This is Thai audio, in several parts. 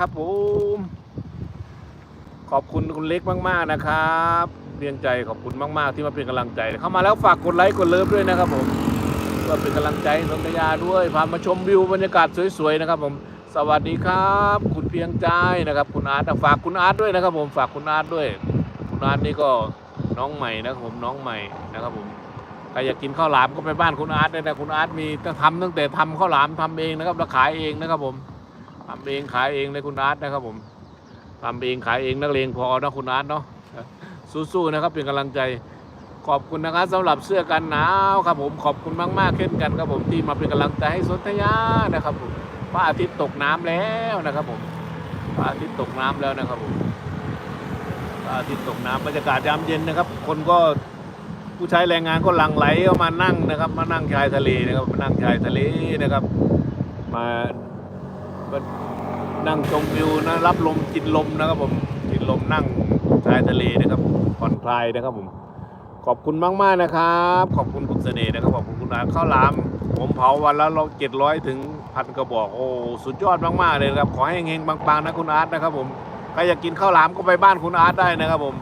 ครับผมขอบคุณคุณเล็กมากๆนะครับเรียงใจขอบคุณมาก ๆ ที่มาเป็นกำลังใจ เข้ามาแล้วฝากกดไลค์กดเลิฟด้วยนะครับผมเพื่อเป็นกำลังใจให้นนทยาด้วยพามาชมวิวบรรยากาศสวยๆนะครับ ผม สวัสดีครับ คุณเพียงใจนะครับ คุณอาร์ตฝากคุณอาร์ตด้วยนะครับ ผมฝากคุณอาร์ตด้วย คุณอาร์ตนี่ก็น้องใหม่นะครับผมน้องใหม่นะครับผมใครอยากกินข้าวหลามก็ไปบ้านคุณอาร์ตได้นะคุณอาร์ตมีตั้งทำตั้งแต่ทำข้าวหลามทำเองนะครับแล้วขายเองนะครับผม ทำเองขายเองเลยคุณอาร์ตนะครับผมทำเองขายเองนักเลงพอนะคุณอาร์ตเนาะสู้ๆนะครับเป็นกำลังใจขอบคุณนะครับสำหรับเสื้อกันหนาวครับผมขอบคุณมากๆเช่นกันครับผมที่มาเป็นกำลังใจให้สนธยานะครับผมพระอาทิตย์ตกน้ำแล้วนะครับผมพระอาทิตย์ตกน้ำแล้วนะครับผมพระอาทิตย์ตกน้ำบรรยากาศยามเย็นนะครับ คนก็ผู้ใช้แรงงานก็หลั่งไหลเข้ามานั่งนะครับ มานั่งชายทะเลนะครับมานั่งชายทะเลนะครับ มา มานั่งชมวิวนะรับลมกินลมนะครับผมกินลมนั่งชายทะเลนะครับผ่อนคลายนะครับผมขอบคุณมากมากๆนะครับ ขอบคุณคุณเสน่ห์นะครับขอบคุณคุณอาข้าวหลามผมเผาวันละเราเจ็ดร้อยถึงพันกระบอกโอ้สุดยอดมากๆเลยครับ ขอให้เฮงๆปังๆนะคุณอาร์ตนะครับผมใครอยากกินข้าวหลามก็ไปบ้านคุณอาร์ตได้นะครับผม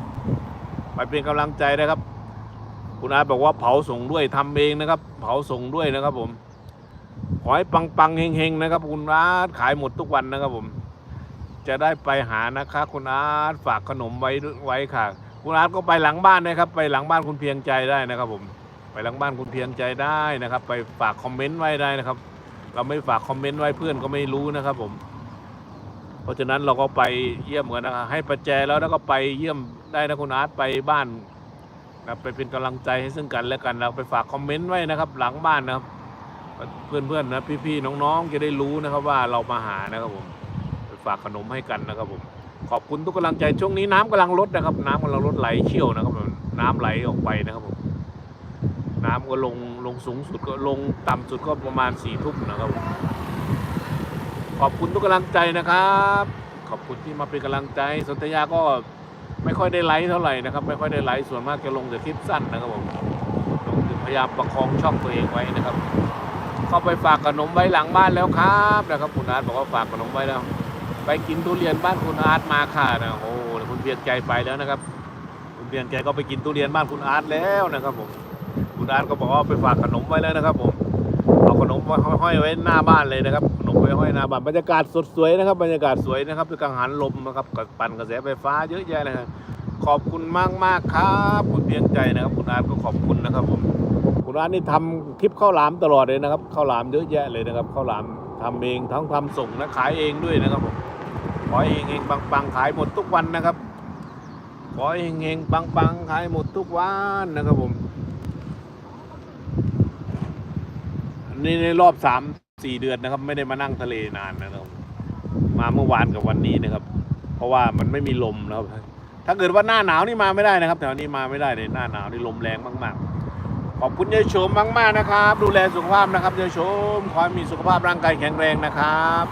ไปเป็นกำลังใจนะครับ คุณอาร์ตบอกว่าเผาส่งด้วยทำเองนะครับ เผาส่งด้วยนะครับผม ขอให้ปังๆเฮงๆนะครับ คุณอาร์ตขายหมดทุกวันนะครับผม จะได้ไปหานะคะคุณอาร์ตฝากขนมไว้ไว้ค่ะ คุณอาร์ตก็ไปหลังบ้านนะครับ ไปหลังบ้านคุณเพียงใจได้นะครับผม ไปหลังบ้านคุณเพียงใจได้นะครับ ไปฝากคอมเมนต์ไว้ได้นะครับ เราไม่ฝากคอมเมนต์ไว้เพื่อนก็ไม่รู้นะครับผม เพราะฉะนั้นเราก็ไปเยี่ยมกันนะครับให้ประแจแล้วแล้วก็ไปเยี่ยมได้นะคุณอาร์ตไปบ้านนะไปเป็นกำลังใจให้ซึ่งกันและกันเราไปฝากคอมเมนต์ไว้นะครับ หลังบ้านนะครับ เพื่อนๆนะพี่ๆน้องๆจะได้รู้นะครับว่าเรามาหานะครับผมฝากขนมให้กันนะครับผม ขอบคุณทุกกำลังใจช่วงนี้น้ำกำลังลดนะครับ น้ำกำลังลดไหลเชี่ยวนะครับผมน้ำไหลออกไปนะครับผมน้ำก็ลงลงสูงสุดก็ลงต่ำสุดก็ประมาณสี่ทุ่มนะครับผมขอบคุณทุกกำลังใจนะครับ ขอบคุณที่มาเป็นกำลังใจสนธยาก็ไม่ค่อยได้ไลฟ์เท่าไหร่นะครับ ไม่ค่อยได้ไลฟ์ส่วนมากจะลงแต่คลิปสั้นนะครับผมพยายามประคองช่องตัวเองไว้นะครับ เข้าไปฝากขนมไว้หลังบ้านแล้วครับนะครับคุณอาร์ตบอกว่าฝากขนมไว้แล้ว ไปกินทุเรียนบ้านคุณอาร์ตมาค่ะนะโอ้คุณเพียรใจไปแล้วนะครับ คุณเพียรใจก็ไปกินทุเรียนบ้านคุณอาร์ตแล้วนะครับผมคุณอาร์ตก็บอกว่าไปฝากขนมไว้แล้วนะครับ ผมเอาขนมไว้ห้อยไว้หน้าบ้านเลยนะครับขนมไว้ห้อยหน้าบ้านบรรยากาศสดสวยนะครับบรรยากาศสวยนะครับด้วยกังหันลมนะครับกับปั่นกระแสไฟฟ้าเยอะแยะเลยครับขอบคุณมากมากครับ คุณเพียรใจนะครับ คุณอาร์ตก็ขอบคุณนะครับผม คุณอาร์ตนี่ทำคลิปข้าวหลามตลอดเลยนะครับข้าวหลามเยอะแยะเลยนะครับข้าวหลามทำเองทั้งทำส่งนะขายเองด้วยนะครับผมขอให้เฮงๆปังๆขายหมดทุกวันนะครับขอให้เฮงๆปังๆขายหมดทุกวันนะครับผมอันนี้ในรอบสามสี่เดือนนะครับ ไม่ได้มานั่งทะเลนานนะครับมาเมื่อวานกับวันนี้นะครับ เพราะว่ามันไม่มีลมนะครับถ้าเกิดว่าหน้าหนาวนี่มาไม่ได้นะครับแถวนี้มาไม่ได้เลยหน้าหนาวนี่ลมแรงมาก ๆ ขอบคุณยายโฉมมากๆนะครับ ดูแลสุขภาพนะครับยายโฉมขอให้มีสุขภาพร่างกายแข็งแรงนะครับ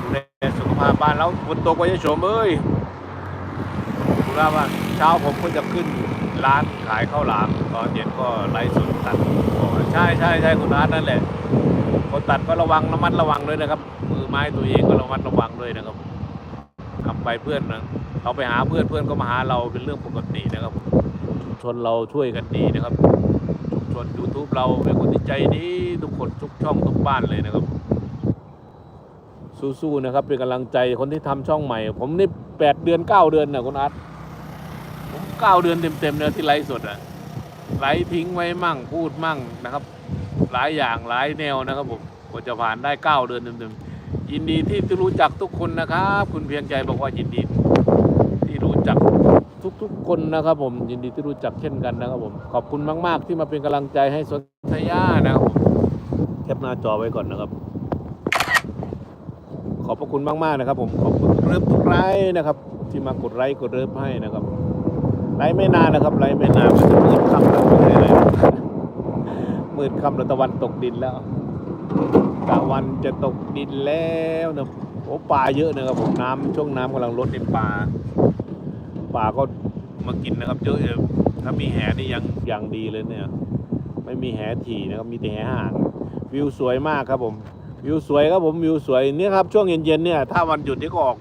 ดูแลสุขภาพบ้านแล้วฝนตกก็จะโฉมเอ้ยคุณว่าว่าเช้าผมก็จะขึ้นร้านขายข้าวหลามตอนเย็นก็ไลฟ์สดตัดกว่าใช่ใช่ใช่คุณอาร์ตนั่นแหละคนตัดก็ระวังระมัดระวังด้วยนะครับมือไม้ตัวเองก็ระมัดระวังด้วยนะครับทำไปเพื่อนนะเราไปหาเพื่อนเพื่อนก็มาหาเราเป็นเรื่องปกตินะครับชุมชนเราช่วยกันดีนะครับ ชุมชนยูทูบเราเป็นคนที่ใจดีทุกคนทุกช่องทุกบ้านเลยนะครับ สู้ๆนะครับ เป็นกำลังใจคนที่ทำช่องใหม่ ผมนี่แปดเดือนเก้าเดือนนะคุณอาร์ตผมเก้าเดือนเต็มๆเนี่ยที่ไลฟ์สดอะไลฟ์ทิ้งไว้มั่งพูดมั่งนะครับ หลายอย่างหลายแนวนะครับผมกว่าจะผ่านได้เก้าเดือนเต็มๆยินดีที่รู้จักทุกคนนะครับ คุณเพียงใจบอกว่ายินดีที่รู้จัก ทุกๆ คนนะครับผมยินดีที่รู้จักเช่นกันนะครับผมขอบคุณมากๆ ที่มาเป็นกำลังใจให้สนธยานะครับผมแคปหน้าจอไว้ก่อนนะครับ ขอบพระคุณมากๆนะครับ ผมขอบคุณเริ่มทุกไลค์นะครับ ที่มากดไลค์กดเริ่มให้นะครับไลค์ไม่นานนะครับไลค์ไม่นานมันจะมืดค่ำแล้วไม่ใช่อะไรมืดค่ำแล้วตะวันตกดินแล้วตะวันจะตกดินแล้วนะโอ้ปลาเยอะนะครับผมน้ำช่วงน้ำกำลังลดในปลา ปลาก็มากินนะครับเยอะเลยถ้ามีแหนี่ยังอย่างดีเลยเนี่ย ไม่มีแหถี่นะครับมีแต่แหห่างวิวสวยมากครับผม วิวสวยครับผมวิวสวยเนี่ยครับช่วงเย็นๆเนี่ยถ้าวันหยุดนี่ก็ออก